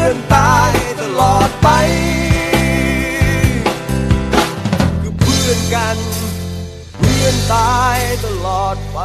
เพื่อนตายตลอดไป คือเพื่อนกันเพื่อนตายตลอดไป